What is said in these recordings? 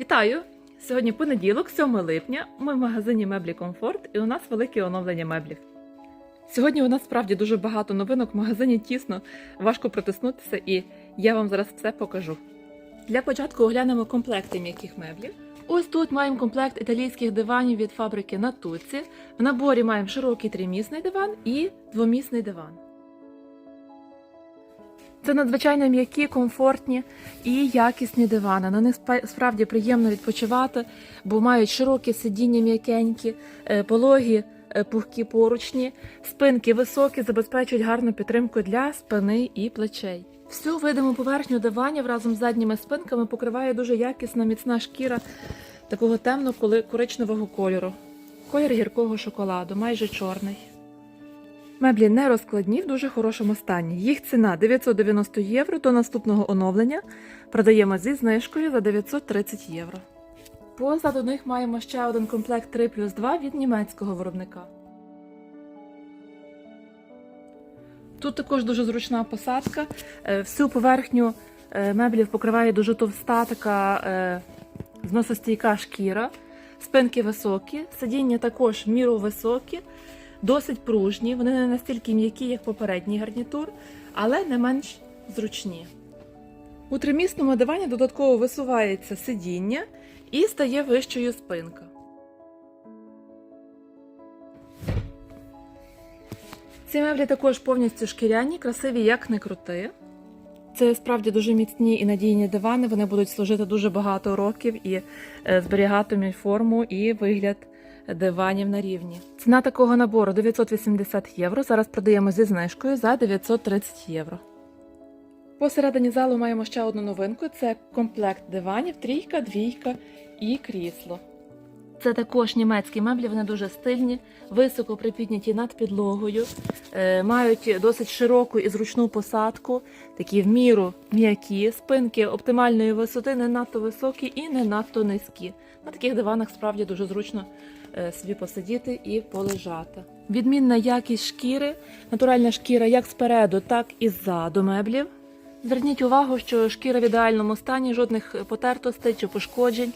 Вітаю! Сьогодні понеділок, 7 липня. Ми в магазині Меблі Комфорт і у нас велике оновлення меблів. Сьогодні у нас справді дуже багато новинок, в магазині тісно, важко протиснутися, і я вам зараз все покажу. Для початку оглянемо комплекти м'яких меблів. Ось тут маємо комплект італійських диванів від фабрики Натуці. В наборі маємо широкий тримісний диван і двомісний диван. Це надзвичайно м'які, комфортні і якісні дивани. На них справді приємно відпочивати, бо мають широкі сидіння м'якенькі, е, пологі, е, пухкі поручні, спинки високі, забезпечують гарну підтримку для спини і плечей. Всю видиму поверхню диванів разом з задніми спинками покриває дуже якісна міцна шкіра такого темно-коричневого кольору. Колір гіркого шоколаду, майже чорний. Меблі не розкладні в дуже хорошому стані. Їх ціна 990 євро до наступного оновлення. Продаємо зі знижкою за 930 євро. Позаду них маємо ще один комплект 3 плюс 2 від німецького виробника. Тут також дуже зручна посадка. Е, Всю поверхню е, меблів покриває дуже товста така е, зносостійка шкіра. Спинки високі, сидіння також міру високі, досить пружні. Вони не настільки м'які, як попередній гарнітур, але не менш зручні. У тримісному дивані додатково висувається сидіння і стає вищою спинка. Ці меблі також повністю шкіряні, красиві як не крути. Це справді дуже міцні і надійні дивани. Вони будуть служити дуже багато років і е, зберігатимуть форму і вигляд диванів на рівні. Ціна такого набору 980 євро. Зараз продаємо зі знижкою за 930 євро. Посередині залу маємо ще одну новинку: це комплект диванів, трійка, двійка і крісло. Це також німецькі меблі, вони дуже стильні, високо припідняті над підлогою, е, мають досить широку і зручну посадку, такі в міру м'які, спинки оптимальної висоти, не надто високі і не надто низькі. На таких диванах справді дуже зручно е, собі посидіти і полежати. Відмінна якість шкіри, натуральна шкіра як спереду, так і ззаду меблів. Зверніть увагу, що шкіра в ідеальному стані, жодних потертостей чи пошкоджень,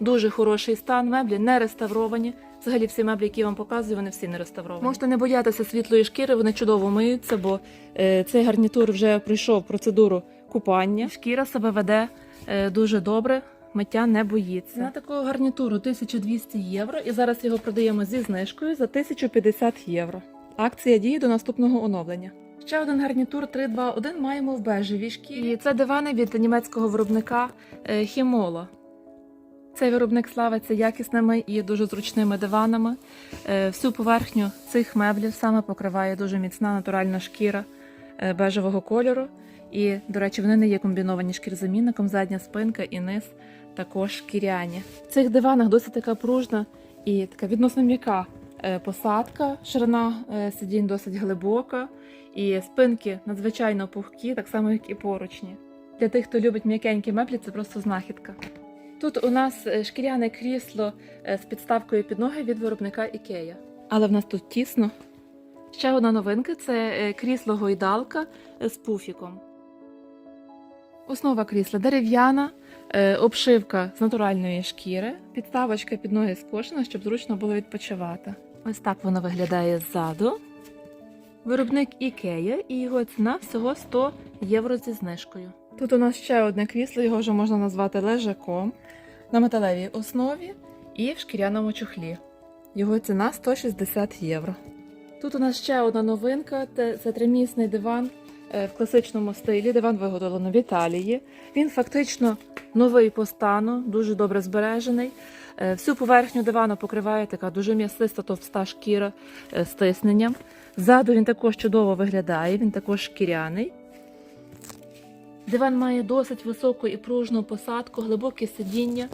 дуже хороший стан, меблі не реставровані. Взагалі всі меблі, які я вам показую, вони всі не реставровані. Можете не боятися світлої шкіри, вони чудово миються, бо е, цей гарнітур вже пройшов процедуру купання. Шкіра себе веде е, дуже добре, миття не боїться. На такого гарнітуру 1200 євро, і зараз його продаємо зі знижкою за 1050 євро. Акція діє до наступного оновлення. Ще один гарнітур 321 маємо в бежевій шкірі. І це дивани від німецького виробника е, Хімоло. Цей виробник славиться якісними і дуже зручними диванами. Е, Всю поверхню цих меблів саме покриває дуже міцна натуральна шкіра е, бежевого кольору. І, до речі, вони не є комбіновані шкірзамінником, задня спинка і низ також шкіряні. В цих диванах досить така пружна і така відносно м'яка е, посадка, ширина е, сидінь досить глибока, і спинки надзвичайно пухкі, так само як і поручні. Для тих, хто любить м'якенькі меблі, це просто знахідка. Тут у нас е, шкіряне крісло з підставкою під ноги від виробника Ікея. Але в нас тут тісно. Ще одна новинка це крісло гойдалка з пуфіком. Основа крісла дерев'яна, обшивка з натуральної шкіри, підставочка під ноги скошена, щоб зручно було відпочивати. Ось так воно виглядає ззаду. Виробник Ікея і його ціна всього 100 євро зі знижкою. Тут у нас ще одне крісло, його вже можна назвати лежаком на металевій основі і в шкіряному чохлі. Його ціна 160 євро. Тут у нас ще одна новинка це тримісний диван е, в класичному стилі. Диван виготовлено в Італії. Він фактично новий по стану, дуже добре збережений. Е, Всю поверхню дивану покриває така дуже м'ясиста товста шкіра е, з тисненням. Ззаду він також чудово виглядає, він також шкіряний. Диван має досить високу і пружну посадку, глибокі сидіння,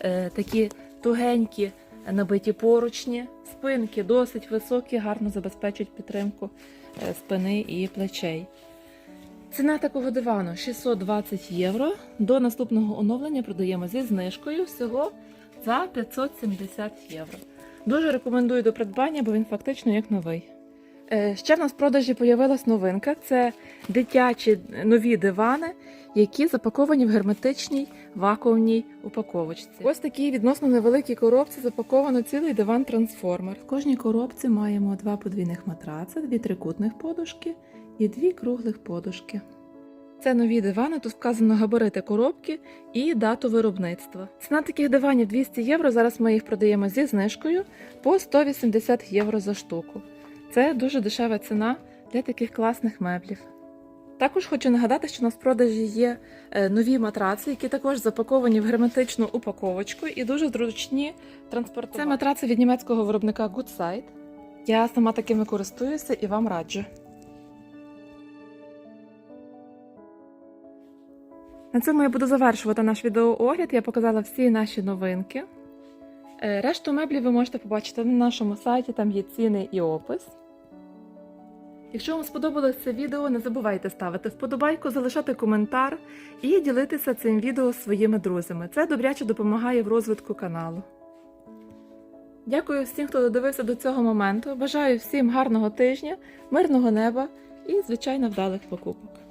е, такі тугенькі набиті поручні, спинки досить високі, гарно забезпечують підтримку е, спини і плечей. Ціна такого дивану 620 євро. До наступного оновлення продаємо зі знижкою всього за 570 євро. Дуже рекомендую до придбання, бо він фактично як новий. Е, Ще в нас в продажі появилась новинка: це дитячі нові дивани, які запаковані в герметичній вакуумній упаковочці. Ось такі відносно невеликі коробці запаковано цілий диван трансформер. В кожній коробці маємо два подвійних матраци, дві трикутних подушки і дві круглих подушки. Це нові дивани, тут вказано габарити коробки і дату виробництва. Ціна таких диванів 200 євро. Зараз ми їх продаємо зі знижкою по 180 євро за штуку. Це дуже дешева ціна для таких класних меблів. Також хочу нагадати, що у нас в продажі є е, нові матраци, які також запаковані в герметичну упаковочку і дуже зручні транспортувати. Це матраци від німецького виробника Goodside. Я сама такими користуюся і вам раджу. На цьому я буду завершувати наш відеоогляд. Я показала всі наші новинки. Е, Решту меблів ви можете побачити на нашому сайті, там є ціни і опис. Якщо вам сподобалось це відео, не забувайте ставити вподобайку, залишати коментар і ділитися цим відео зі своїми друзями. Це добряче допомагає в розвитку каналу. Дякую всім, хто додивився до цього моменту. Бажаю всім гарного тижня, мирного неба і, звичайно, вдалих покупок.